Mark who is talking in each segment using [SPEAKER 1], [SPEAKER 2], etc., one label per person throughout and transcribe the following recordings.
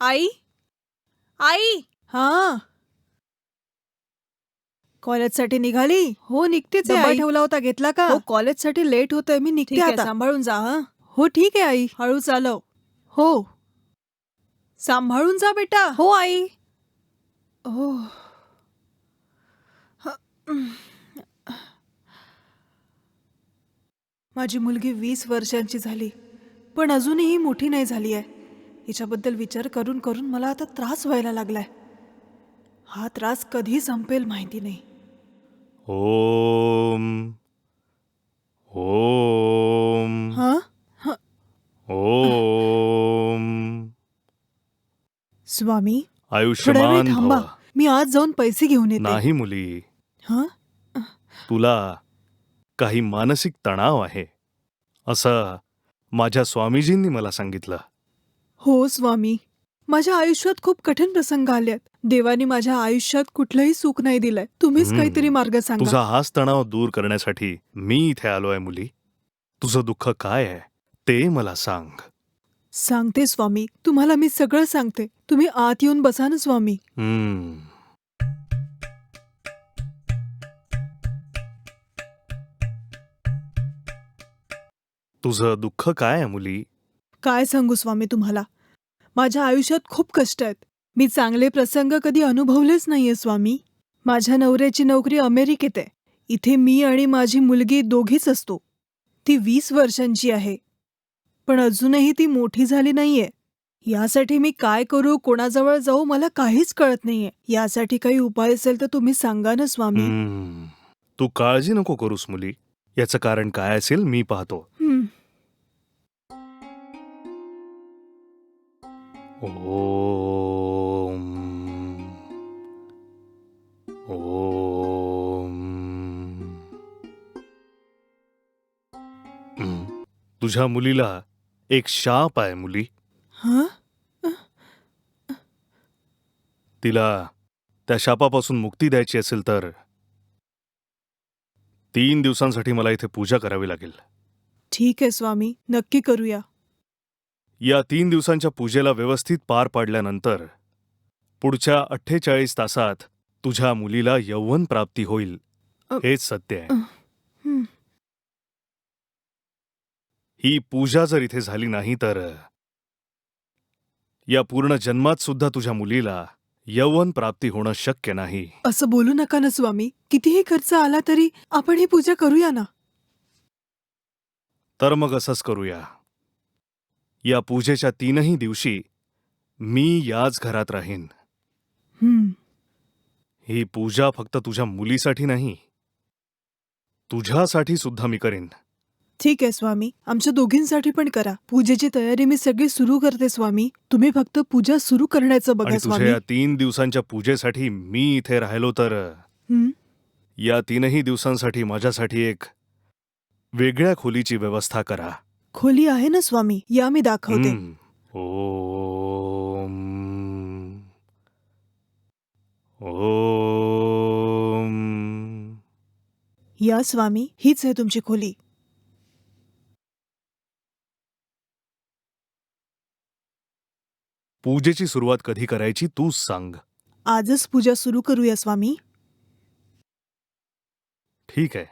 [SPEAKER 1] आई? आई!
[SPEAKER 2] हा. कॉलेजसाठी निघाली?
[SPEAKER 1] हो निघतेच आहे
[SPEAKER 2] डब्बा
[SPEAKER 1] आई.
[SPEAKER 2] ठेवला होता घेतला का?
[SPEAKER 1] हो कॉलेजसाठी लेट होतोय मी निघते
[SPEAKER 2] ठीक आहे
[SPEAKER 1] आता.
[SPEAKER 2] सांभाळून जा हा.
[SPEAKER 1] हो ठीक आहे आई.
[SPEAKER 2] हळू चालव.
[SPEAKER 1] हो. सांभाळून जा बेटा.
[SPEAKER 2] हो आई.
[SPEAKER 1] हो.
[SPEAKER 2] माझी मुलगी वीस वर्षांची झाली पण अजूनही मोठी नाही झाली आहे. हिच्याबद्दल विचार करून करून मला आता त्रास व्हायला लागलाय. हा त्रास कधी संपेल माहिती नाही.
[SPEAKER 3] ओम. ओम.
[SPEAKER 2] हा?
[SPEAKER 3] ओम.
[SPEAKER 2] स्वामी थोड्या वेळ
[SPEAKER 3] आयुष्यमान
[SPEAKER 2] थांबा.
[SPEAKER 3] भव.
[SPEAKER 2] मी आज जाऊन पैसे घेऊन येते.
[SPEAKER 3] नाही मुली.
[SPEAKER 2] हा?
[SPEAKER 3] तुला काही मानसिक तणाव आहे. असं माझ्या स्वामीजींनी मला सांगितलं.
[SPEAKER 2] हो स्वामी. माझ्या आयुष्यात खूप कठीण प्रसंग आले आहेत देवाने माझ्या आयुष्यात कुठलंही सुख नाही दिलंय. तुम्हीच
[SPEAKER 3] हम्म.
[SPEAKER 2] काहीतरी मार्ग सांगा.
[SPEAKER 3] तुझा हाच तणाव दूर करण्यासाठी मी इथे आलोय मुली. तुझं दुःख काय आहे ते मला सांग.
[SPEAKER 2] सांगते स्वामी. तुम्हाला मी सगळं सांगते. तुम्ही आत येऊन बसा ना स्वामी.
[SPEAKER 3] हम्म. तुझं दुःख काय आहे मुली?
[SPEAKER 2] काय सांगू स्वामी तुम्हाला? माझ्या आयुष्यात खूप कष्ट आहेत. मी चांगले प्रसंग कधी अनुभवलेच नाहीये स्वामी. माझ्या नवऱ्याची नोकरी अमेरिकेत आहे. इथे मी आणि माझी मुलगी दोघीच असतो. ती वीस वर्षांची आहे. पण अजूनही ती मोठी झाली नाहीये. यासाठी मी काय करू कोणाजवळ जाऊ मला काहीच कळत नाहीये. यासाठी काही उपाय असेल तर तुम्ही सांगा ना स्वामी.
[SPEAKER 3] तू काळजी नको करूस मुली. याचं कारण काय असेल मी पाहतो. ओम। ओम. तुझ्या मुलीला एक शाप आहे मुली.
[SPEAKER 2] हं?
[SPEAKER 3] तिला त्या शापापासून मुक्ती द्यायची असेल तर तीन दिवसांसाठी मला इथे पूजा करावी लागेल.
[SPEAKER 2] ठीक आहे स्वामी. नक्की करूया.
[SPEAKER 3] या तीन दिवसांच्या पूजेला व्यवस्थित पार पाडल्यानंतर पुढच्या अठ्ठेचाळीस तासात तुझ्या मुलीला यौवन प्राप्ती होईल. हेच सत्य आहे.
[SPEAKER 2] हं.
[SPEAKER 3] ही पूजा जर इथे झाली नाही तर या पूर्ण जन्मात सुद्धा तुझ्या मुलीला यौवन प्राप्ती होणं शक्य नाही.
[SPEAKER 2] असं बोलू नका ना स्वामी. कितीही खर्च आला तरी आपण ही पूजा करूया ना?
[SPEAKER 3] तर मग असंच करूया. या पूजेच्या तीनही दिवशी मी याच घरात राहीन.
[SPEAKER 2] हं.
[SPEAKER 3] ही पूजा फक्त तुझ्या मुलीसाठी नाही. तुझ्यासाठी सुद्धा मी करेन.
[SPEAKER 2] ठीक आहे स्वामी. आमच्या दोघींसाठी पण करा. पूजेची तयारी मी सगळी सुरू करते स्वामी. तुम्ही फक्त पूजा सुरू करण्याचं बघा
[SPEAKER 3] आणि
[SPEAKER 2] स्वामी.
[SPEAKER 3] या तीन दिवसांच्या पूजेसाठी मी इथे राहिलो तर
[SPEAKER 2] हं?
[SPEAKER 3] या तीनही दिवसांसाठी माझ्यासाठी एक वेगळ्या खोलीची व्यवस्था करा.
[SPEAKER 2] खोली आहे ना स्वामी? या मी दाखवते.
[SPEAKER 3] हम्म. ओम. ओम.
[SPEAKER 2] या स्वामी. हीच आहे तुमची खोली.
[SPEAKER 3] पूजेची सुरुवात कधी करायची तूच सांग.
[SPEAKER 2] आजच पूजा सुरू करूया स्वामी.
[SPEAKER 3] ठीक आहे.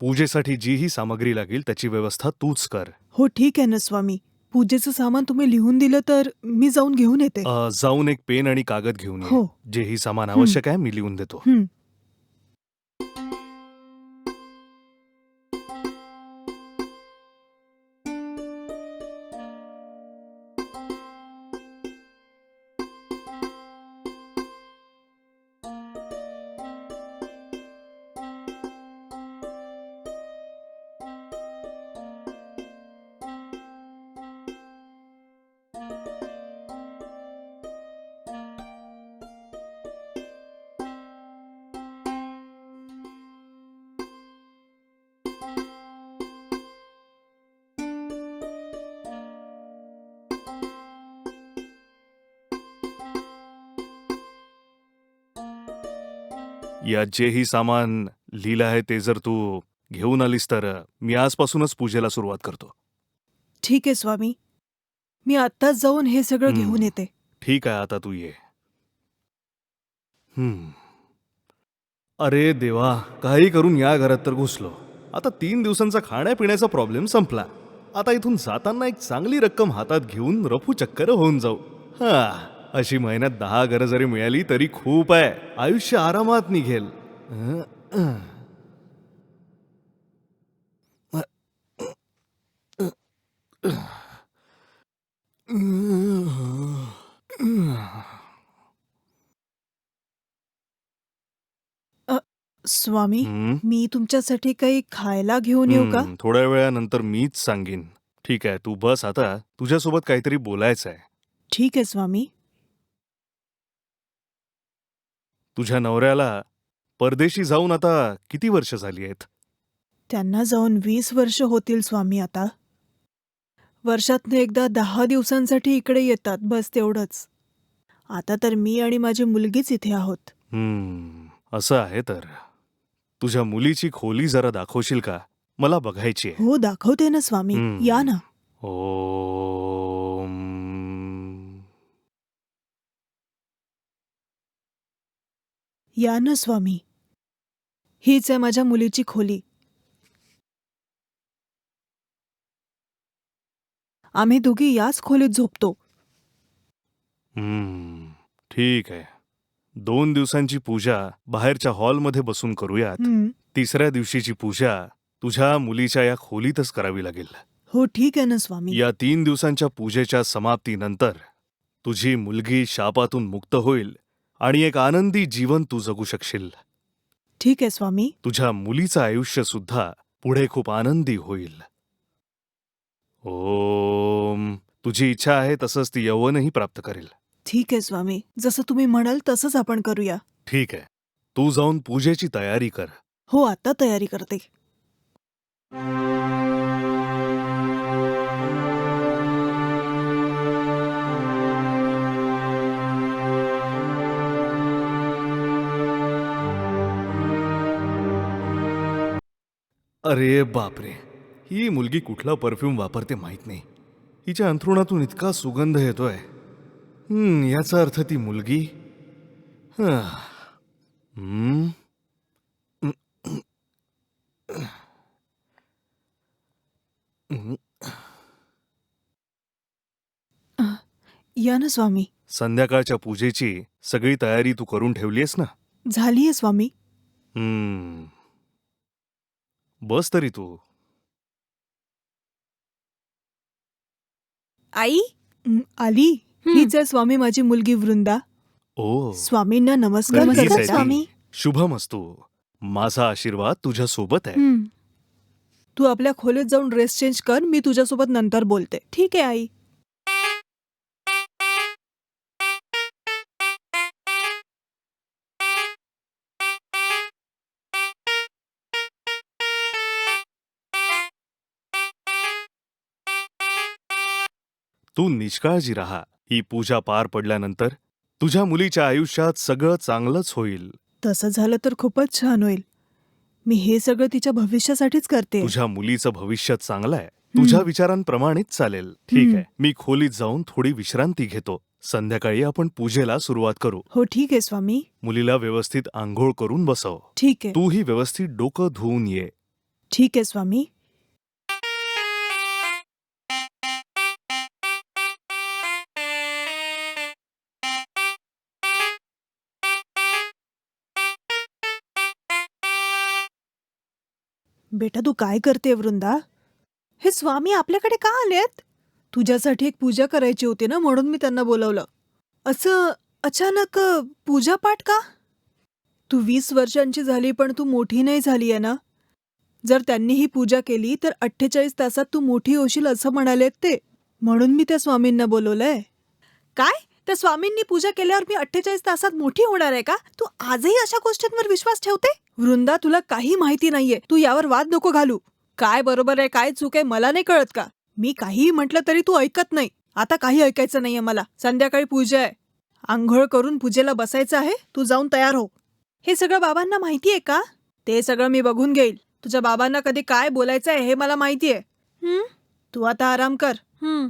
[SPEAKER 3] पूजेसाठी जीही सामग्री लागेल त्याची व्यवस्था तूच कर.
[SPEAKER 2] हो ठीक आहे ना स्वामी. पूजेचं सामान तुम्ही लिहून दिलं तर मी जाऊन घेऊन येते.
[SPEAKER 3] अ, जाऊन एक पेन आणि कागद घेऊन ये.
[SPEAKER 2] हो.
[SPEAKER 3] जेही सामान आवश्यक आहे मी लिहून देतो.
[SPEAKER 2] हं.
[SPEAKER 3] यात जेही सामान लिहिलं आहे ते जर तू घेऊन आलीस तर मी आजपासूनच पूजेला सुरुवात करतो.
[SPEAKER 2] ठीक आहे स्वामी. मी आत्ताच जाऊन हे सगळं. घेऊन येते.
[SPEAKER 3] ठीक आहे आता तू ये. हम्म. अरे देवा काही करून या घरात तर घुसलो. आता तीन दिवसांचा खाण्यापिण्याचा प्रॉब्लेम संपला. आता इथून जाताना एक चांगली रक्कम हातात घेऊन रफू चक्कर होऊन जाऊ. हा. अशी महिन्यात दहा घरं जरी मिळाली तरी खूप आहे. आयुष्य आरामात निघेल.
[SPEAKER 2] स्वामी. मी तुमच्यासाठी काही खायला घेऊन येऊ का?
[SPEAKER 3] हम्म, थोड्या वेळानंतर मीच सांगीन. ठीक आहे तू बस आता. तुझ्यासोबत काहीतरी बोलायचं आहे
[SPEAKER 2] ठीक आहे स्वामी.
[SPEAKER 3] तुझ्या नवऱ्याला परदेशी जाऊन आता किती वर्ष झाली आहेत?
[SPEAKER 2] त्यांना जाऊन वीस वर्ष होतील स्वामी आता. वर्षातनं एकदा दहा दिवसांसाठी इकडे येतात बस तेवढंच. आता तर मी आणि माझी मुलगीच इथे आहोत.
[SPEAKER 3] हम्म, असं आहे तर. तुझ्या मुलीची खोली जरा दाखवशील का? मला बघायची आहे.
[SPEAKER 2] हो दाखवते ना स्वामी.
[SPEAKER 3] हम्म.
[SPEAKER 2] या ना.
[SPEAKER 3] ओम.
[SPEAKER 2] या ना स्वामी. हीच आहे माझ्या मुलीची खोली. आम्ही दोघी याच खोलीत झोपतो.
[SPEAKER 3] हम्म, ठीक आहे. दोन दिवसांची पूजा बाहेरच्या हॉलमध्ये बसून करूयात.
[SPEAKER 2] हं,
[SPEAKER 3] तिसऱ्या दिवशीची पूजा तुझ्या मुलीच्या या खोलीतच करावी लागेल.
[SPEAKER 2] हो ठीक आहे ना स्वामी.
[SPEAKER 3] या तीन दिवसांच्या पूजेच्या समाप्तीनंतर तुझी मुलगी शापातून मुक्त होईल. आणि एक आनंदी जीवन तू जगू शकशील.
[SPEAKER 2] ठीक आहे स्वामी.
[SPEAKER 3] तुझ्या मुलीचं आयुष्य सुद्धा पुढे खूप आनंदी होईल. ओम. तुझी इच्छा आहे तसंच ती यौवनही प्राप्त करेल.
[SPEAKER 2] ठीक आहे स्वामी. जसं तुम्ही म्हणाल तसंच आपण करूया.
[SPEAKER 3] ठीक आहे. तू जाऊन पूजेची तयारी कर.
[SPEAKER 2] हो आता तयारी करते.
[SPEAKER 3] अरे बापरे. ही मुलगी कुठला परफ्यूम वापरते माहीत नाही. हिच्या अंथरुणातून इतका सुगंध येतोय. याचा अर्थ ती मुलगी? हा.
[SPEAKER 2] या ना स्वामी.
[SPEAKER 3] संध्याकाळच्या पूजेची सगळी तयारी तू करून ठेवलीयस ना?
[SPEAKER 2] झालीये स्वामी.
[SPEAKER 3] हम्म. बस तरी तू.
[SPEAKER 1] आई?
[SPEAKER 2] हं, आली. हीच आहे स्वामी माझी मुलगी वृंदा.
[SPEAKER 3] ओ.
[SPEAKER 2] स्वामींना नमस्कार करतात. स्वामी.
[SPEAKER 3] शुभम असतो माझा आशीर्वाद तुझ्या सोबत आहे.
[SPEAKER 2] हं. तू आपल्या खोलीत जाऊन ड्रेस चेंज कर मी तुझ्यासोबत नंतर बोलते. ठीक आहे आई.
[SPEAKER 3] तू निष्काळजी राहा. ही पूजा पार पडल्यानंतर तुझ्या मुलीच्या आयुष्यात सगळं चांगलंच होईल.
[SPEAKER 2] तसं झालं तर खूपच छान होईल. मी हे सगळं तिच्या भविष्यासाठीच करते.
[SPEAKER 3] तुझ्या मुलीचं भविष्य चांगलं आहे तुझ्या विचारांप्रमाणेच चालेल. ठीक
[SPEAKER 2] हम्म.
[SPEAKER 3] आहे. मी खोलीत जाऊन थोडी विश्रांती घेतो. संध्याकाळी आपण पूजेला सुरुवात करू.
[SPEAKER 2] हो ठीक आहे स्वामी.
[SPEAKER 3] मुलीला व्यवस्थित आंघोळ करून बसव.
[SPEAKER 2] ठीक आहे.
[SPEAKER 3] तूही व्यवस्थित डोकं धुवून ये.
[SPEAKER 2] ठीक आहे स्वामी. बेटा तू काय करते वृंदा? हे स्वामी आपल्याकडे का आलेत तुझ्यासाठी एक पूजा करायची होती ना म्हणून मी त्यांना बोलवलं. असं अचानक पूजा पूजापाठ का? तू वीस वर्षांची झाली पण तू मोठी नाही झाली आहे ना? जर त्यांनी ही पूजा केली तर अठ्ठेचाळीस तासात तू मोठी होशील असं म्हणालेत ते. म्हणून मी त्या स्वामींना बोलवलंय. काय? त्या स्वामींनी पूजा केल्यावर मी अठ्ठेचाळीस तासात मोठी होणार आहे का? तू आजही अशा गोष्टींवर विश्वास ठेवते? वृंदा तुला काही माहिती नाहीये. तू यावर वाद नको घालू. काय बरोबर आहे काय चूक आहे मला नाही कळत का? मी काहीही म्हटलं तरी तू ऐकत नाही. आता काही ऐकायचं नाहीये मला. संध्याकाळी पूजा आहे. आंघोळ करून पूजेला बसायचं आहे? तू जाऊन तयार हो. हे सगळं बाबांना माहिती आहे का? ते सगळं मी बघून घेईल. तुझ्या बाबांना कधी काय बोलायचं आहे हे मला माहिती आहे? तू आता आराम कर. हं.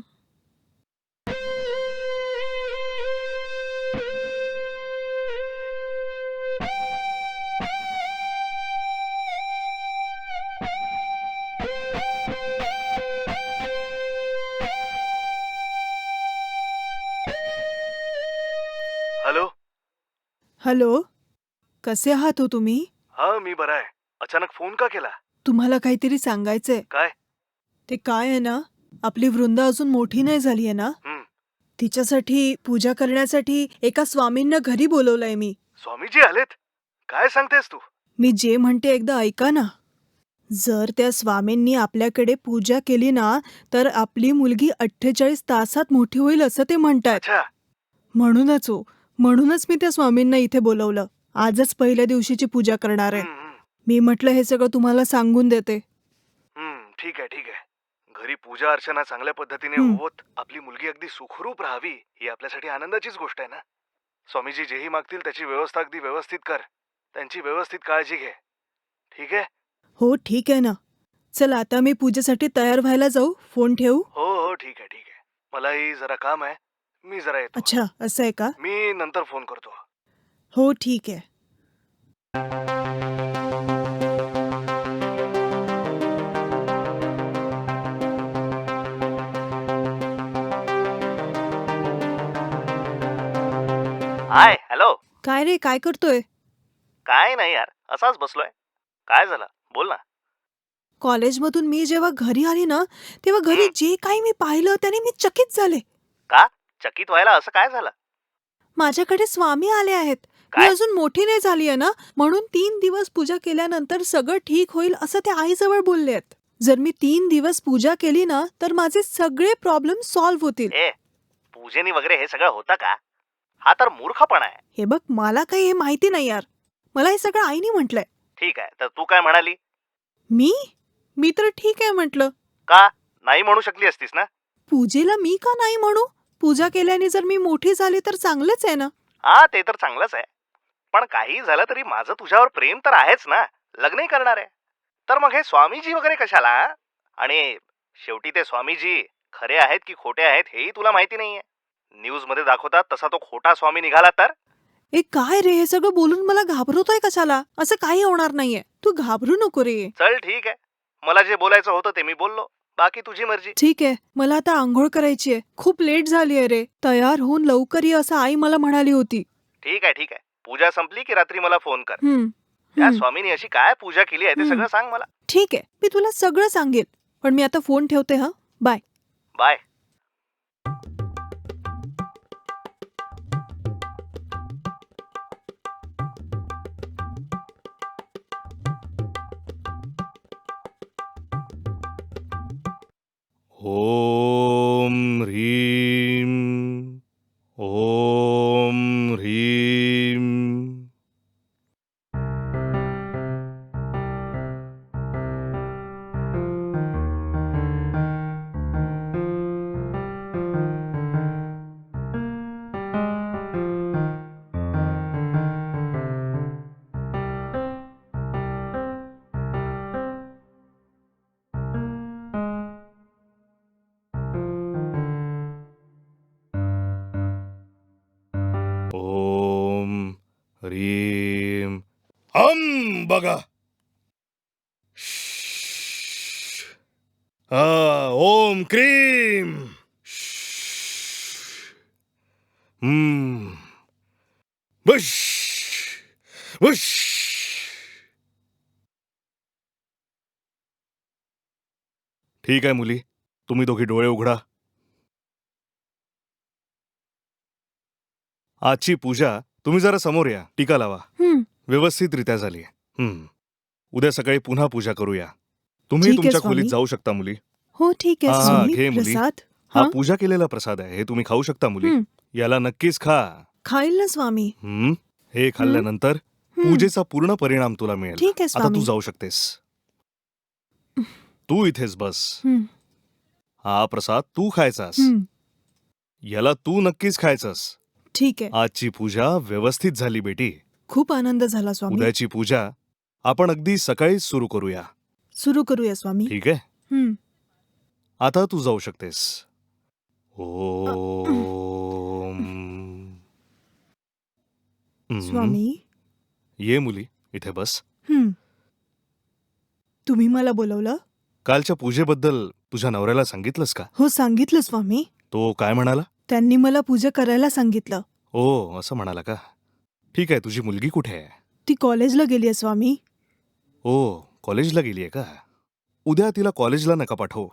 [SPEAKER 2] हॅलो? कसे आहात हो तुम्ही?
[SPEAKER 3] हा मी बरा आहे. अचानक फोन का केला?
[SPEAKER 2] तुम्हाला काहीतरी सांगायचंय.
[SPEAKER 3] काय?
[SPEAKER 2] ते काय आहे ना? आपली वृंदा अजून मोठी नाही झाली आहे ना?
[SPEAKER 3] हं.
[SPEAKER 2] तिच्यासाठी पूजा करण्यासाठी एका स्वामींना घरी बोलवलंय मी.
[SPEAKER 3] स्वामीजी आलेत? काय सांगतेस तू?
[SPEAKER 2] मी जे म्हणते एकदा ऐका ना. जर त्या स्वामींनी आपल्याकडे पूजा केली ना तर आपली मुलगी अठ्ठेचाळीस तासात मोठी होईल असं ते म्हणतात.
[SPEAKER 3] अच्छा.
[SPEAKER 2] म्हणूनच हो म्हणूनच मी त्या स्वामींना इथे बोलवलं. आजच पहिल्या दिवशीची पूजा करणार आहे. मी म्हटलं हे सगळं तुम्हाला सांगून देते.
[SPEAKER 3] हं, ठीक आहे ठीक आहे. घरी पूजा अर्चना चांगल्या पद्धतीने. होत आपली मुलगी अगदी सुखरूप राहावी ही आपल्यासाठी आनंदाचीच गोष्ट आहे ना? स्वामीजी जेही मागतील त्याची व्यवस्था अगदी व्यवस्थित कर. त्यांची व्यवस्थित काळजी घे. ठीक आहे?
[SPEAKER 2] हो ठीक आहे ना. चल आता मी पूजेसाठी तयार व्हायला जाऊ. फोन ठेवू?
[SPEAKER 3] हो हो ठीक आहे ठीक आहे. मलाही जरा काम आहे. मी जरा येतो.
[SPEAKER 2] अच्छा असं आहे का?
[SPEAKER 3] मी नंतर फोन करतो.
[SPEAKER 2] हो ठीक आहे.
[SPEAKER 3] Hi hello.
[SPEAKER 2] काय रे काय करतोय?
[SPEAKER 3] काय नाही यार असाच बसलोय. काय झालं? बोल ना.
[SPEAKER 2] कॉलेजमधून मी जेव्हा घरी आली ना तेव्हा घरी. जे काही मी पाहिलं त्याने मी चकित झाले.
[SPEAKER 3] चकित व्हायला असं काय झालं?
[SPEAKER 2] माझ्याकडे स्वामी आले आहेत. मी
[SPEAKER 3] काय?
[SPEAKER 2] अजून मोठी नाही झाली आहे ना? म्हणून तीन दिवस पूजा केल्यानंतर सगळं ठीक होईल असं ते आईजवळ बोलले आहेत. जर मी तीन दिवस पूजा केली ना तर माझे सगळे प्रॉब्लेम सॉल्व्ह होतील.
[SPEAKER 3] ए पूजेनी वगैरे हे सगळं होतं का? हा तर मूर्खपणा आहे.
[SPEAKER 2] हे बघ मला काही हे माहिती नाही यार. मला हे सगळं आईने म्हटलंय.
[SPEAKER 3] ठीक आहे तर तू काय म्हणाली?
[SPEAKER 2] मी? मी तर ठीक आहे म्हटलं.
[SPEAKER 3] का? नाही म्हणू शकली असतीस ना?
[SPEAKER 2] पूजेला मी का नाही म्हणू? पूजा केल्याने जर मी मोठी झाली तर चांगलंच आहे ना?
[SPEAKER 3] हा ते तर चांगलंच आहे. पण काही झालं तरी माझं तुझ्यावर प्रेम तर आहेच ना. लग्नही करणार आहे. तर मग हे स्वामीजी वगैरे कशाला आणि शेवटी ते स्वामीजी खरे आहेत की खोटे आहेत हेही तुला माहिती नाहीये. न्यूजमध्ये दाखवतात तसा तो खोटा स्वामी निघाला तर?
[SPEAKER 2] ए काय रे? हे सगळं बोलून मला घाबरवतोय कशाला? असं काही होणार नाहीये. तू घाबरू नको रे.
[SPEAKER 3] चल ठीक आहे. मला जे बोलायचं होतं ते मी बोललो. बाकी तुझी मर्जी.
[SPEAKER 2] ठीक आहे मला आता आंघोळ करायची आहे. खूप लेट झाली आहे रे. तयार होऊन लवकर ये असं आई मला म्हणाली होती.
[SPEAKER 3] ठीक आहे ठीक आहे. पूजा संपली की रात्री मला फोन कर.
[SPEAKER 2] हम्म,
[SPEAKER 3] त्या
[SPEAKER 2] हम्म.
[SPEAKER 3] स्वामीनी अशी काय पूजा केली आहे ते
[SPEAKER 2] हम्म.
[SPEAKER 3] सगळं सांग मला.
[SPEAKER 2] ठीक आहे मी तुला सगळं सांगेल. पण मी आता फोन ठेवते हा? बाय.
[SPEAKER 3] बाय. ओ ह्रीम हम बघा हा ओम क्रीम बुश बुश ठीक आहे मुली. तुम्ही दोघी डोळे उघडा. आजची पूजा तुम्ही जरा समोर या. टीका लावा.
[SPEAKER 2] हम्म,
[SPEAKER 3] व्यवस्थितरित्या झाली. उद्या सकाळी पुन्हा पूजा करूया. तुम्ही
[SPEAKER 2] ठीक आहे,
[SPEAKER 3] तुमच्या
[SPEAKER 2] स्वामी.
[SPEAKER 3] खोलीत जाऊ शकता मुली.
[SPEAKER 2] हो ठीक आहे
[SPEAKER 3] हा,
[SPEAKER 2] स्वामी.
[SPEAKER 3] घे मुली.
[SPEAKER 2] प्रसाद.
[SPEAKER 3] हा
[SPEAKER 2] हा?
[SPEAKER 3] पूजा केलेला प्रसाद आहे. हे तुम्ही खाऊ शकता मुली. याला नक्कीच खा.
[SPEAKER 2] खाईल ना स्वामी.
[SPEAKER 3] हे खाल्ल्यानंतर पूजेचा पूर्ण परिणाम तुला मिळेल.
[SPEAKER 2] ठीक आहे
[SPEAKER 3] आता
[SPEAKER 2] स्वामी.
[SPEAKER 3] तू जाऊ शकतेस. तू इथेच बस. हा प्रसाद तू खायचास. याला तू नक्कीच खायचंस.
[SPEAKER 2] ठीक आहे.
[SPEAKER 3] आजची पूजा व्यवस्थित झाली बेटी.
[SPEAKER 2] खूप आनंद झाला स्वामी.
[SPEAKER 3] उद्याची पूजा आपण अगदी सकाळीच सुरू करूया.
[SPEAKER 2] सुरू करूया स्वामी.
[SPEAKER 3] ठीक आहे? आता तू जाऊ शकतेस. ओम. हम्म.
[SPEAKER 2] स्वामी.
[SPEAKER 3] ये मुली इथे बस.
[SPEAKER 2] तुम्ही मला बोलवलं?
[SPEAKER 3] कालच्या पूजेबद्दल तुझ्या नवऱ्याला सांगितलंस का?
[SPEAKER 2] हो सांगितलं स्वामी.
[SPEAKER 3] तो काय म्हणाला?
[SPEAKER 2] त्यांनी मला पूजा करायला सांगितलं.
[SPEAKER 3] ओ असं म्हणाला का? ठीक आहे तुझी मुलगी कुठे आहे?
[SPEAKER 2] ती कॉलेजला गेली आहे स्वामी.
[SPEAKER 3] ओ कॉलेजला गेली आहे का? उद्या तिला कॉलेजला नका पाठवू.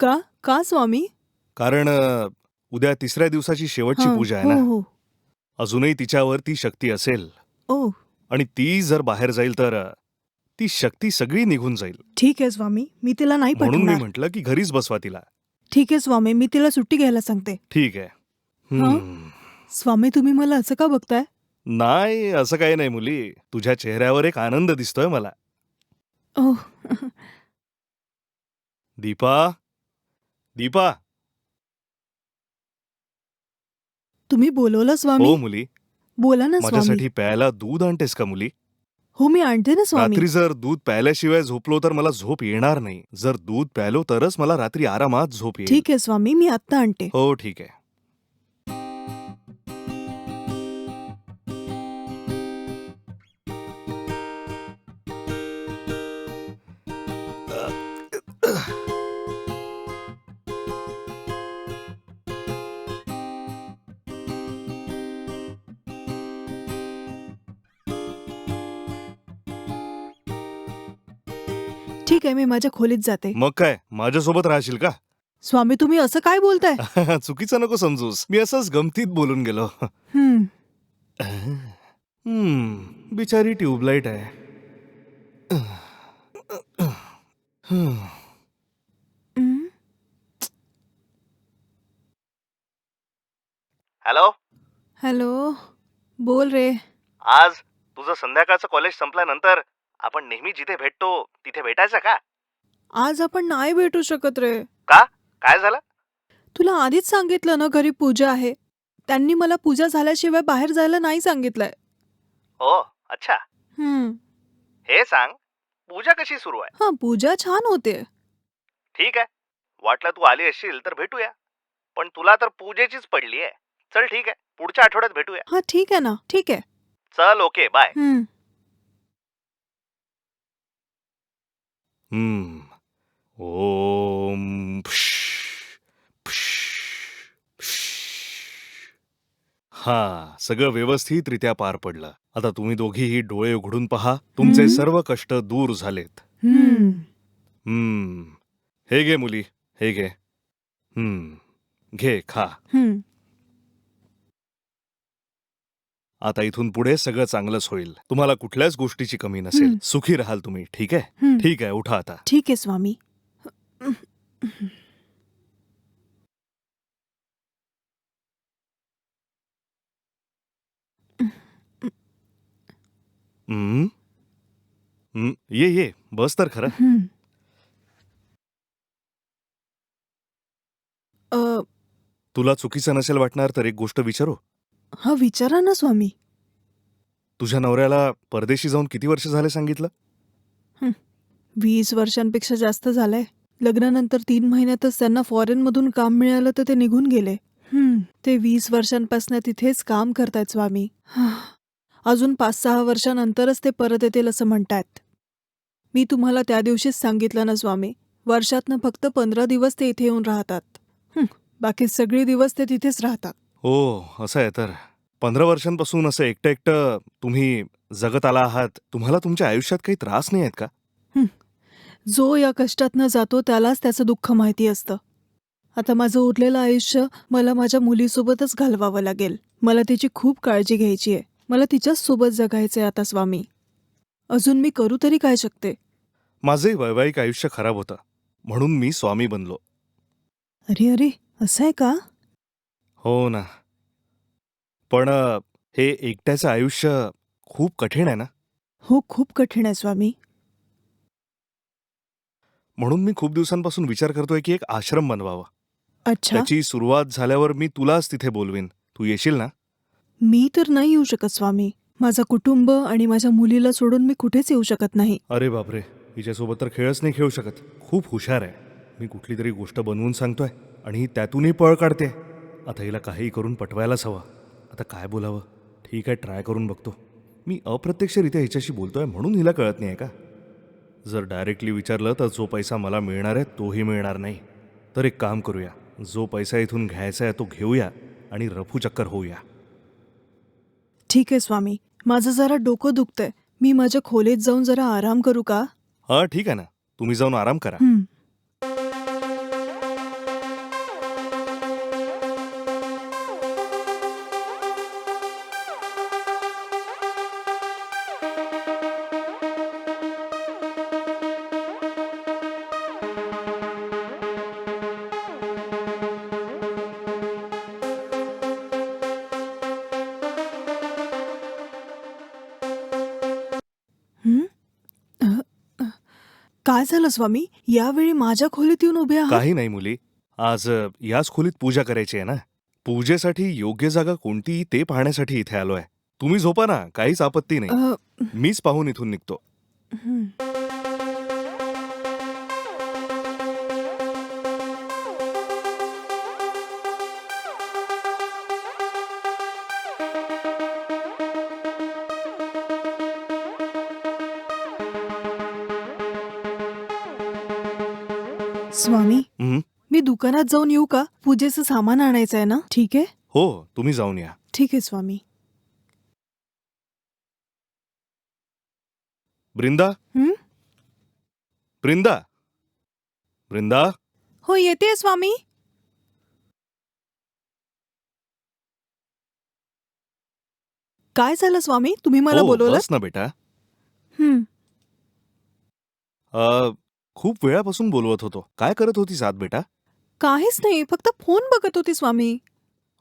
[SPEAKER 2] का? का स्वामी?
[SPEAKER 3] कारण अ, उद्या तिसऱ्या दिवसाची शेवटची
[SPEAKER 2] हं,
[SPEAKER 3] पूजा आहे
[SPEAKER 2] हो
[SPEAKER 3] ना
[SPEAKER 2] हो.
[SPEAKER 3] अजूनही तिच्यावर ती शक्ती असेल.
[SPEAKER 2] ओ.
[SPEAKER 3] आणि ती जर बाहेर जाईल तर अ, ती शक्ती सगळी निघून जाईल.
[SPEAKER 2] ठीक आहे स्वामी. मी तिला नाही
[SPEAKER 3] म्हणून मी
[SPEAKER 2] पाठवणार.
[SPEAKER 3] म्हटलं की घरीच बसवा तिला.
[SPEAKER 2] ठीक आहे स्वामी मी तिला सुट्टी घ्यायला सांगते.
[SPEAKER 3] ठीक. आहे
[SPEAKER 2] हं?
[SPEAKER 3] हम्म.
[SPEAKER 2] स्वामी तुम्ही मला असं का बघताय?
[SPEAKER 3] नाही असं काही नाही मुली. तुझ्या चेहऱ्यावर एक आनंद दिसतोय मला. दीपा? दीपा?
[SPEAKER 2] तुम्ही बोलवलं
[SPEAKER 3] हो
[SPEAKER 2] स्वामी
[SPEAKER 3] मुली.
[SPEAKER 2] बोला ना स्वामी.
[SPEAKER 3] माझ्यासाठी प्यायला दूध आणतेस का मुली?
[SPEAKER 2] हो मी आणते ना स्वामी.
[SPEAKER 3] रात्री जर दूध प्यायल्याशिवाय झोपलो तर मला झोप येणार नाही. जर दूध प्यायलो तरच मला रात्री आरामात झोप येईल.
[SPEAKER 2] ठीक आहे स्वामी मी आत्ता आणते.
[SPEAKER 3] हो ठीक आहे.
[SPEAKER 2] ठीक आहे मी माझ्या खोलीत जाते.
[SPEAKER 3] मग काय? माझ्यासोबत राहशील का?
[SPEAKER 2] स्वामी तुम्ही असं काय बोलताय?
[SPEAKER 3] चुकीचं नको समजूस. मी असंच गमतीत बोलून गेलो.
[SPEAKER 2] हम्म.
[SPEAKER 3] हम्म. बिचारी ट्यूबलाईट आहे. हम्म.
[SPEAKER 2] हम्म.
[SPEAKER 3] हॅलो?
[SPEAKER 2] हॅलो. बोल रे.
[SPEAKER 3] आज तुझं संध्याकाळचं कॉलेज संपल्यानंतर आपण नेहमी जिथे भेटतो तिथे भेटायचं का?
[SPEAKER 2] आज आपण नाही भेटू शकत रे.
[SPEAKER 3] काय झालं?
[SPEAKER 2] तुला आधीच सांगितलं ना घरी पूजा आहे. त्यांनी मला पूजा झाल्याशिवाय बाहेर जायला नाही सांगितलंय.
[SPEAKER 3] हो अच्छा.
[SPEAKER 2] हम्म.
[SPEAKER 3] हे सांग पूजा कशी सुरू आहे?
[SPEAKER 2] हा पूजा छान होते.
[SPEAKER 3] ठीक आहे. वाटलं तू आली असशील तर भेटूया. पण तुला तर पूजेचीच पडली आहे चल ठीक आहे पुढच्या आठवड्यात भेटूया.
[SPEAKER 2] हा ठीक आहे ना ठीक आहे.
[SPEAKER 3] चल ओके बाय.
[SPEAKER 2] हम्म.
[SPEAKER 3] हम्म ओम हा सगळं व्यवस्थितरित्या पार पडलं. आता तुम्ही दोघीही डोळे उघडून पहा. तुमचे
[SPEAKER 2] हम्म.
[SPEAKER 3] सर्व कष्ट दूर झालेत.
[SPEAKER 2] हम्म.
[SPEAKER 3] हम्म. हे घे मुली हे घे. हम्म. घे खा.
[SPEAKER 2] हम्म.
[SPEAKER 3] आता इथून पुढे सगळं चांगलंच होईल. तुम्हाला कुठल्याच गोष्टीची कमी नसेल. सुखी राहाल तुम्ही. ठीक आहे. ठीक आहे उठा आता.
[SPEAKER 2] ठीक आहे स्वामी.
[SPEAKER 3] हम्म. हम्म, ये ये. बस तर खरं.
[SPEAKER 2] अ,
[SPEAKER 3] तुला चुकीचं नसेल वाटणार तर एक गोष्ट विचारू?
[SPEAKER 2] हा विचारा ना स्वामी.
[SPEAKER 3] तुझ्या नवऱ्याला परदेशी जाऊन किती वर्ष झाले सांगितलं?
[SPEAKER 2] वीस वर्षांपेक्षा जास्त झालंय. लग्नानंतर तीन महिन्यातच त्यांना फॉरेनमधून काम मिळालं तर ते निघून गेले. ते वीस वर्षांपासून तिथेच काम करतायत स्वामी. अजून पाच सहा वर्षानंतरच ते परत येतील असं म्हणतायत. मी तुम्हाला त्या दिवशीच सांगितलं ना स्वामी. वर्षातनं फक्त पंधरा दिवस ते इथे येऊन राहतात. हं, बाकी सगळे दिवस ते तिथेच राहतात.
[SPEAKER 3] हो असं आहे तर. पंधरा वर्षांपासून असं एकटं एकटं तुम्ही जगत आला आहात तुम्हाला तुमच्या आयुष्यात काही त्रास नाही आहेत का?
[SPEAKER 2] जो या कष्टातनं जातो त्यालाच त्याचं दुःख माहिती असतं. आता माझं उरलेलं आयुष्य मला माझ्या मुलीसोबतच घालवावं लागेल. मला तिची खूप काळजी घ्यायची आहे. मला तिच्याच सोबत जगायचंय आता स्वामी. अजून मी करू तरी काय शकते?
[SPEAKER 3] माझे वैवाहिक आयुष्य खराब होतं. म्हणून मी स्वामी बनलो.
[SPEAKER 2] अरे अरे असं आहे का?
[SPEAKER 3] हो ना. पण अ, हे एकट्याचं आयुष्य खूप कठीण आहे ना?
[SPEAKER 2] हो खूप कठीण आहे स्वामी.
[SPEAKER 3] म्हणून मी खूप दिवसांपासून विचार करतोय की एक आश्रम बनवावा.
[SPEAKER 2] अच्छा.
[SPEAKER 3] त्याची सुरुवात झाल्यावर मी तुलाच तिथे बोलवीन. तू येशील ना?
[SPEAKER 2] मी तर नाही येऊ शकत स्वामी. माझं कुटुंब आणि माझ्या मुलीला सोडून मी कुठेच येऊ शकत नाही.
[SPEAKER 3] अरे बापरे. हिच्यासोबत तर खेळच नाही खेळू शकत. खूप हुशार आहे. मी कुठली तरी गोष्ट बनवून सांगतोय आणि त्यातूनही पळ काढते. आता हिला काही करून पटवायलाच हवं. आता काय बोलावं? ठीक आहे ट्राय करून बघतो. मी अप्रत्यक्षरित्या हिच्याशी बोलतोय म्हणून हिला कळत नाही आहे का? जर डायरेक्टली विचारलं तर जो पैसा मला मिळणार आहे तोही मिळणार नाही. तर एक काम करूया. जो पैसा इथून घ्यायचा आहे तो घेऊया आणि रफू चक्कर होऊया.
[SPEAKER 2] ठीक आहे स्वामी. माझं जरा डोकं दुखतंय. मी माझ्या खोलीत जाऊन जरा आराम करू का?
[SPEAKER 3] हा ठीक आहे ना. तुम्ही जाऊन आराम करा.
[SPEAKER 2] हं? काय झालं स्वामी? यावेळी माझ्या खोलीत येऊन उभे आहात?
[SPEAKER 3] काही नाही मुली. आज अ, याच खोलीत पूजा करायची आहे ना? पूजेसाठी योग्य जागा कोणती ते पाहण्यासाठी इथे आलोय. तुम्ही झोपा ना काहीच आपत्ती नाही.
[SPEAKER 2] अ,
[SPEAKER 3] मीच पाहून इथून निघतो.
[SPEAKER 2] स्वामी
[SPEAKER 3] हं?
[SPEAKER 2] मी दुकानात जाऊन येऊ का? पूजेचं सामान आणायचं आहे ना? ठीक आहे?
[SPEAKER 3] हो तुम्ही जाऊन या.
[SPEAKER 2] ठीक आहे स्वामी.
[SPEAKER 3] ब्रिंदा
[SPEAKER 2] हं?
[SPEAKER 3] ब्रिंदा ब्रिंदा
[SPEAKER 2] हो येते स्वामी. काय झालं स्वामी? तुम्ही मला
[SPEAKER 3] हो,
[SPEAKER 2] बोलवलं
[SPEAKER 3] बस ना बेटा.
[SPEAKER 2] हं.
[SPEAKER 3] अ, खूप वेळापासून बोलवत होतो. काय करत होतीस आत बेटा?
[SPEAKER 2] काहीच नाही फक्त फोन बघत होती स्वामी.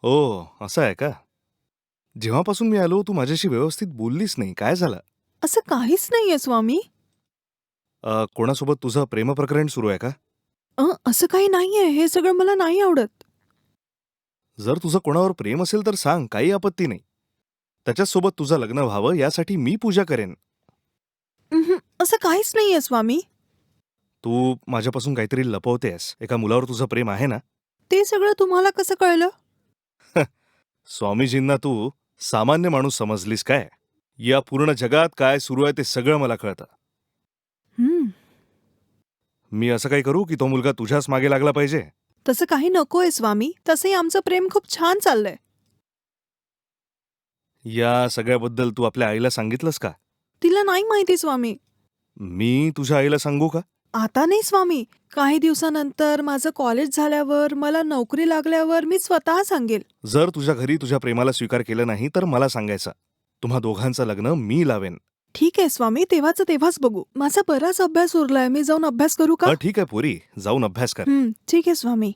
[SPEAKER 3] ओ असं आहे का? जेव्हापासून मी आलो तू माझ्याशी व्यवस्थित बोललीस नाही. काय झालं?
[SPEAKER 2] असं काहीच नाहीये स्वामी.
[SPEAKER 3] अ, कोणासोबत तुझं प्रेमप्रकरण सुरू आहे का?
[SPEAKER 2] अ, असं काही नाहीये. हे सगळं मला नाही आवडत.
[SPEAKER 3] जर तुझं कोणावर प्रेम असेल तर सांग. काही आपत्ती नाही. त्याच्यासोबत तुझं लग्न व्हावं यासाठी मी पूजा करेन.
[SPEAKER 2] असं काहीच नाहीये स्वामी.
[SPEAKER 3] तू माझ्यापासून काहीतरी लपवतेस. एका मुलावर तुझं प्रेम आहे ना?
[SPEAKER 2] ते सगळं तुम्हाला कसं कळलं?
[SPEAKER 3] स्वामीजींना तू सामान्य माणूस समजलीस काय? या पूर्ण जगात काय सुरू आहे ते सगळं मला कळतं. मी असं काही करू की तो मुलगा तुझ्याच मागे लागला पाहिजे?
[SPEAKER 2] तसं काही नकोय स्वामी. तसंही आमचं प्रेम खूप छान चाललंय.
[SPEAKER 3] या सगळ्याबद्दल तू आपल्या आईला सांगितलंस का?
[SPEAKER 2] तिला नाही माहिती स्वामी.
[SPEAKER 3] मी तुझ्या आईला सांगू का?
[SPEAKER 2] आता नाही स्वामी. काही दिवसानंतर माझं कॉलेज झाल्यावर मला नोकरी लागल्यावर मी स्वतः सांगेल.
[SPEAKER 3] जर तुझ्या घरी तुझ्या प्रेमाला स्वीकार केलं नाही तर मला सांगायचं. तुम्हा दोघांचं लग्न मी लावेन.
[SPEAKER 2] ठीक आहे स्वामी. तेव्हाच तेव्हाच बघू. माझा बराच अभ्यास उरलाय. मी जाऊन अभ्यास करू का?
[SPEAKER 3] हा ठीक आहे पोरी. जाऊन अभ्यास कर.
[SPEAKER 2] हं, ठीक आहे स्वामी.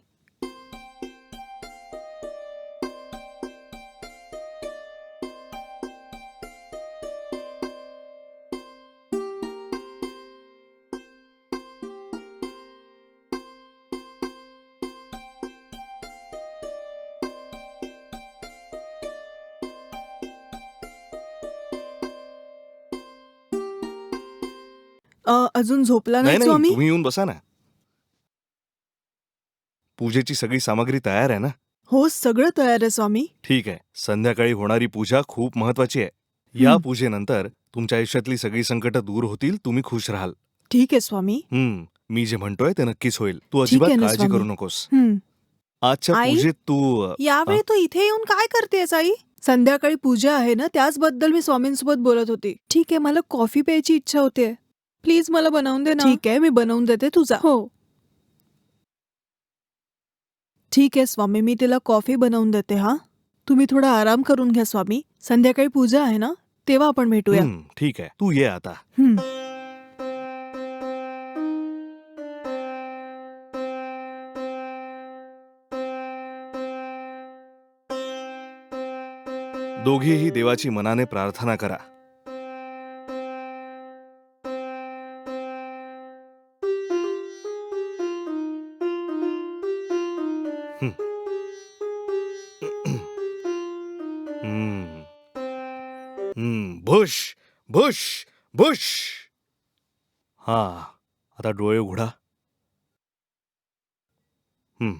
[SPEAKER 2] अजून झोपला
[SPEAKER 3] नाही
[SPEAKER 2] स्वामी
[SPEAKER 3] तुम्ही येऊन बसा ना. पूजेची सगळी सामग्री तयार आहे ना?
[SPEAKER 2] हो सगळं तयार आहे स्वामी.
[SPEAKER 3] ठीक आहे. संध्याकाळी होणारी पूजा खूप महत्वाची आहे. या
[SPEAKER 2] हं.
[SPEAKER 3] पूजेनंतर तुमच्या आयुष्यातली सगळी संकट दूर होतील तुम्ही खुश राहाल.
[SPEAKER 2] ठीक आहे स्वामी.
[SPEAKER 3] हम्म. मी जे म्हणतोय ते नक्कीच होईल. तू
[SPEAKER 2] ठीक आहे
[SPEAKER 3] अजिबात
[SPEAKER 2] ना,
[SPEAKER 3] काळजी
[SPEAKER 2] स्वामी.
[SPEAKER 3] करू नकोस. आजच्या
[SPEAKER 2] आई?
[SPEAKER 3] पूजेत तू अ,
[SPEAKER 2] यावेळी तू इथे येऊन काय करतेस आई? संध्याकाळी पूजा आहे ना त्याचबद्दल मी स्वामींसोबत बोलत होती. ठीक आहे मला कॉफी प्यायची इच्छा होते प्लीज़ मला बनवून दे ना. ठीक आहे मी बनवून देते तुझा हो. ठीक आहे स्वामी मी तिला कॉफ़ी बनवून देते हा. तुम्ही थोडा आराम करून घ्या स्वामी. संध्याकाळी पूजा आहे ना तेव्हा आपण भेटूया.
[SPEAKER 3] हं, ठीक आहे. तू ये आता.
[SPEAKER 2] हं.
[SPEAKER 3] दोघेही देवाची मनाने प्रार्थना करा. भुश भुश भुश हा आता डोळे उघडा. हं,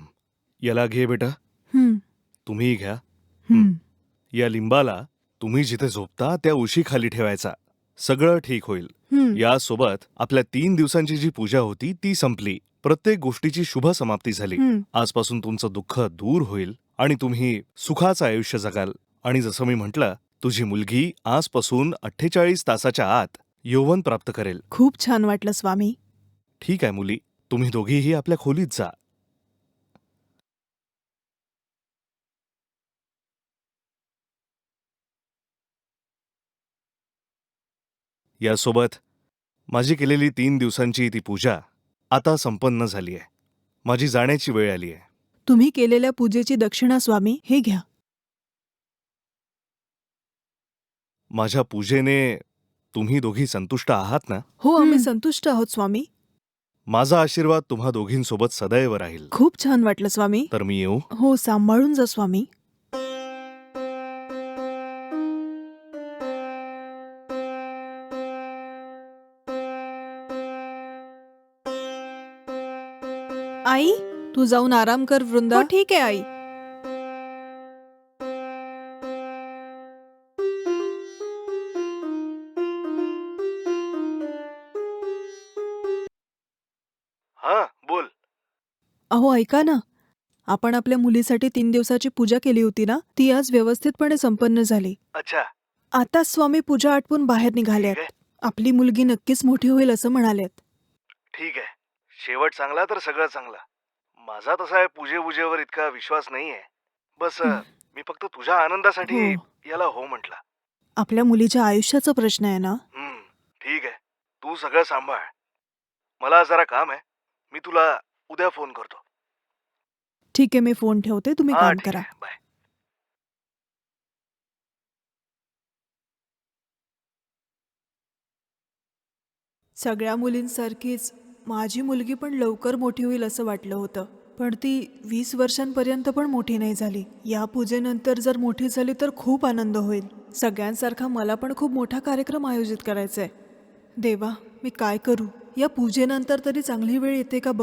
[SPEAKER 3] याला घे बेटा.
[SPEAKER 2] हं.
[SPEAKER 3] तुम्ही घ्या.
[SPEAKER 2] हं.
[SPEAKER 3] या लिंबाला तुम्ही जिथे झोपता त्या उशीखाली ठेवायचा. सगळं ठीक होईल.
[SPEAKER 2] हं.
[SPEAKER 3] यासोबत आपल्या तीन दिवसांची जी पूजा होती ती संपली. प्रत्येक गोष्टीची शुभ समाप्ती झाली.
[SPEAKER 2] हं.
[SPEAKER 3] आजपासून तुमचं दुःख दूर होईल आणि तुम्ही सुखाचं आयुष्य जगाल. आणि जसं मी म्हटलं तुझी मुलगी आजपासून अठ्ठेचाळीस तासाच्या आत यौवन प्राप्त करेल.
[SPEAKER 2] खूप छान वाटलं स्वामी.
[SPEAKER 3] ठीक आहे मुली. तुम्ही दोघीही आपल्या खोलीत जा. यासोबत माझी केलेली तीन दिवसांची ती पूजा आता संपन्न झाली आहे माझी जाण्याची वेळ आली आहे
[SPEAKER 2] तुम्ही केलेल्या पूजेची दक्षिणा स्वामी हे घ्या.
[SPEAKER 3] माझ्या पूजेने तुम्ही दोघी संतुष्ट आहात ना?
[SPEAKER 2] हो आम्ही
[SPEAKER 1] हं.
[SPEAKER 2] संतुष्ट आहोत स्वामी.
[SPEAKER 3] माझा आशीर्वाद तुम्हा दोघींसोबत सदैव राहील.
[SPEAKER 2] खूप छान वाटलं स्वामी.
[SPEAKER 3] तर मी येऊ?
[SPEAKER 2] हो सांभाळून जा स्वामी.
[SPEAKER 1] आई
[SPEAKER 2] तू जाऊन आराम कर वृंदा.
[SPEAKER 1] हो ठीक आहे आई.
[SPEAKER 2] अहो ऐका ना. आपण आपल्या मुलीसाठी तीन दिवसाची पूजा केली होती ना? ती आज व्यवस्थितपणे संपन्न झाली.
[SPEAKER 3] अच्छा.
[SPEAKER 2] आता स्वामी पूजा आटपून बाहेर निघाल्यात
[SPEAKER 3] ठीक
[SPEAKER 2] आपली मुलगी नक्कीच मोठी होईल असं म्हणाल्यात
[SPEAKER 3] ठीक आहे. शेवट चांगला तर सगळं चांगला. माझा तसा आहे पूजे पूजेवर इतका विश्वास नाहीये. बस अ,
[SPEAKER 2] हं.
[SPEAKER 3] मी फक्त तुझ्या आनंदासाठी
[SPEAKER 2] हो.
[SPEAKER 3] याला हो म्हटलं.
[SPEAKER 2] आपल्या मुलीच्या आयुष्याचा प्रश्न आहे ना?
[SPEAKER 3] हं, ठीक आहे. तू सगळं सांभाळ. मला जरा काम आहे. मी तुला उद्या फोन करतो.
[SPEAKER 2] ठीक आहे मी फोन ठेवते तुम्ही
[SPEAKER 3] हा,
[SPEAKER 2] काम
[SPEAKER 3] ठीक
[SPEAKER 2] करा.
[SPEAKER 3] आहे. बाय.
[SPEAKER 2] सगळ्या मुलींसारखीच माझी मुलगी पण लवकर मोठी होईल असं वाटलं होतं. पण ती वीस वर्षांपर्यंत पण मोठी नाही झाली. या पूजेनंतर जर मोठी झाली तर खूप आनंद होईल. सगळ्यांसारखा मला पण खूप मोठा कार्यक्रम आयोजित करायचा आहे देवा मी काय करू? या पूजेनंतर तरी चांगली वेळ येते का बघ